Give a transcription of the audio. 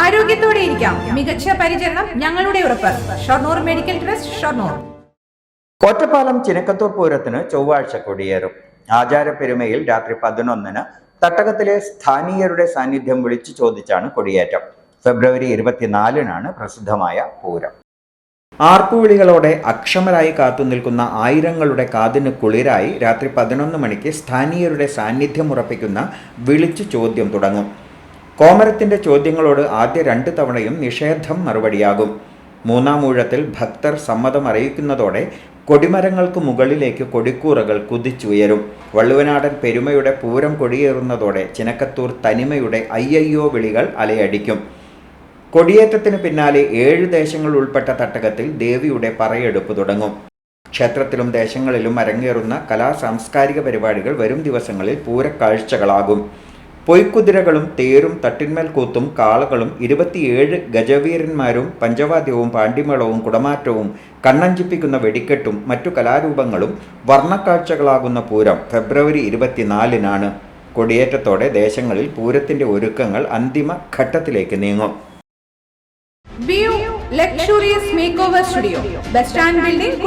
ആരോഗ്യത്തോടെ ഇരിക്കാം. മികച്ച പരിചരണം ഞങ്ങളുടെ ഉറപ്പ്. Shoranur medical trust Shoranur. Ottapalam Chinakkathur പൂരത്തിന് ചൊവ്വാഴ്ച കൊടിയേറും. ആചാരപ്പെരുമയിൽ രാത്രി പതിനൊന്നിന് തട്ടകത്തിലെ സ്ഥാനീയരുടെ സാന്നിധ്യം വിളിച്ചു ചോദിച്ചാണ് കൊടിയേറ്റം. ഫെബ്രുവരി ഇരുപത്തിനാലിനാണ് പ്രസിദ്ധമായ പൂരം. ആർപ്പുവിളികളോടെ അക്ഷമരായി കാത്തുനിൽക്കുന്ന ആയിരങ്ങളുടെ കാതിന് കുളിരായി രാത്രി പതിനൊന്ന് മണിക്ക് സ്ഥാനീയരുടെ സാന്നിധ്യം ഉറപ്പിക്കുന്ന വിളിച്ചു ചോദ്യം തുടങ്ങും. കോമരത്തിന്റെ ചോദ്യങ്ങളോട് ആദ്യ രണ്ട് തവണയും നിഷേധം മറുപടിയാകും. മൂന്നാം ഊഴത്തിൽ ഭക്തർ സമ്മതം അറിയിക്കുന്നതോടെ കൊടിമരങ്ങൾക്ക് മുകളിലേക്ക് കൊടിക്കൂറകൾ കുതിച്ചുയരും. വള്ളുവനാടൻ പെരുമയുടെ പൂരം കൊടിയേറുന്നതോടെ ചിനക്കത്തൂർ തനിമയുടെ അയ്യയ്യോ വിളികൾ അലയടിക്കും. കൊടിയേറ്റത്തിന് പിന്നാലെ ഏഴ് ദേശങ്ങൾ ഉൾപ്പെട്ട തട്ടകത്തിൽ ദേവിയുടെ പറയെടുപ്പ് തുടങ്ങും. ക്ഷേത്രത്തിലും ദേശങ്ങളിലും അരങ്ങേറുന്ന കലാ സാംസ്കാരിക പരിപാടികൾ വരും ദിവസങ്ങളിൽ പൂരക്കാഴ്ചകളാകും. പൊയ്ക്കുതിരകളും തേരും തട്ടിന്മേൽ കൂത്തും കാളകളും ഇരുപത്തിയേഴ് ഗജവീരന്മാരും പഞ്ചവാദ്യവും പാണ്ഡിമേളവും കുടമാറ്റവും കണ്ണഞ്ചിപ്പിക്കുന്ന വെടിക്കെട്ടും മറ്റു കലാരൂപങ്ങളും വർണക്കാഴ്ചകളാകുന്ന പൂരം ഫെബ്രുവരി ഇരുപത്തിനാലിനാണ്. കൊടിയേറ്റത്തോടെ ദേശങ്ങളിൽ പൂരത്തിന്റെ ഒരുക്കങ്ങൾ അന്തിമ ഘട്ടത്തിലേക്ക് നീങ്ങും. സ്റ്റുഡിയോ. Bus stand building